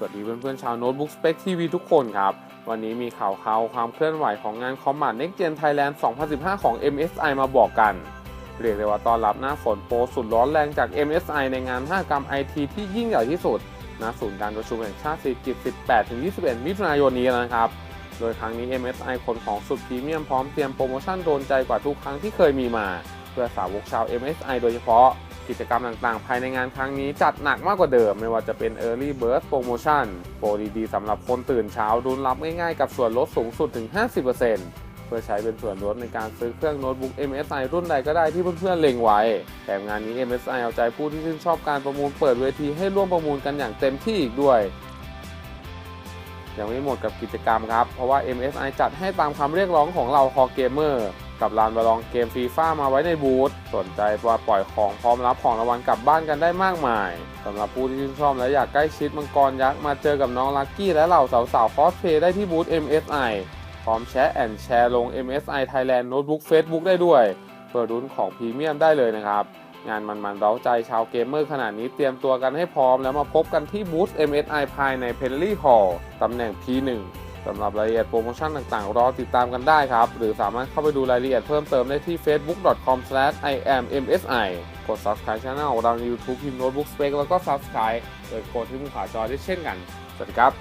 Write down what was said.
สวัสดีเพื่อนๆชาวโน้ตบุ๊กสเป c ทีวีทุกคนครับ วันนี้มีข่าวข่าวความเคลื่อนไหวของงานคอมมานด์ Next Gen Thailand 2015 ของ MSI มาบอกกัน เรียกได้ว่าตอนรับหน้าฝนโปรสุดร้อนแรงจาก MSI ในงานมหกรรมไอทีที่ยิ่งใหญ่ที่สุดณศูนย์การประชุมแห่งชาติสิริกิติ์18-21 มิถุนายนนี้นะครับ โดยครั้งนี้ MSI ขนของสุดพรีเมียมพร้อมเตรียมโปรโมชั่นโดนใจกว่าทุกครั้งที่เคยมีมา เพื่อสาวกชาว MSI โดยเฉพาะ กิจกรรมต่างๆ ภายในงานครั้งนี้จัดหนักมากกว่าเดิม ไม่ว่าจะเป็น Early Bird Promotion โปรดีๆสำหรับคนตื่นเช้ารุนรับง่ายๆ กับส่วนลดสูงสุดถึง 50%เพื่อใช้เป็นส่วนลดในการซื้อเครื่องโน้ตบุ๊ก MSI รุ่นใดก็ได้ที่เพื่อนๆเล็งไว้ แถมงานนี้ MSI เอาใจผู้ที่ชื่นชอบการประมูลเปิดเวทีให้ร่วมประมูลกันอย่างเต็มที่อีกด้วย ยังไม่หมดกับกิจกรรมครับ เพราะว่า MSI จัดให้ตามคำเรียกร้องของเราคอเกมเมอร์ กับลานประลองเกมฟีฟ่ามาไว้ในบูธสนใจว่าปล่อยของพร้อมรับของรางวัลกลับบ้านกันได้มากมายสำหรับผู้ที่ชื่นชอบและอยากใกล้ชิดมังกรยักษ์มาเจอกับน้องลักกี้และเหล่าสาวๆคอสเพย์ได้ที่บูธ MSI พร้อมแชร์แอนแชร์ลง MSI Thailand Notebook Facebook ได้ด้วยเพื่อรุ้นของพรีเมียมได้เลยนะครับ งานมันๆเร้าใจชาวเกมเมอร์ขนาดนี้เตรียมตัวกันให้พร้อมแล้วมาพบกันที่บูธ MSI ภายใน p e n l y Hall ตำแหน่ง P1 สำหรับรายละเอียดโปรโมชั่นต่างๆ รอติดตามกันได้ครับ หรือสามารถเข้าไปดูรายละเอียดเพิ่มเติมได้ที่ facebook.com/immsi กด subscribe channel ของเราใน YouTube พิมพ์ Notebook Spec แล้วก็ subscribe โดยกดที่มุมขวาจอได้เช่นกัน สวัสดีครับ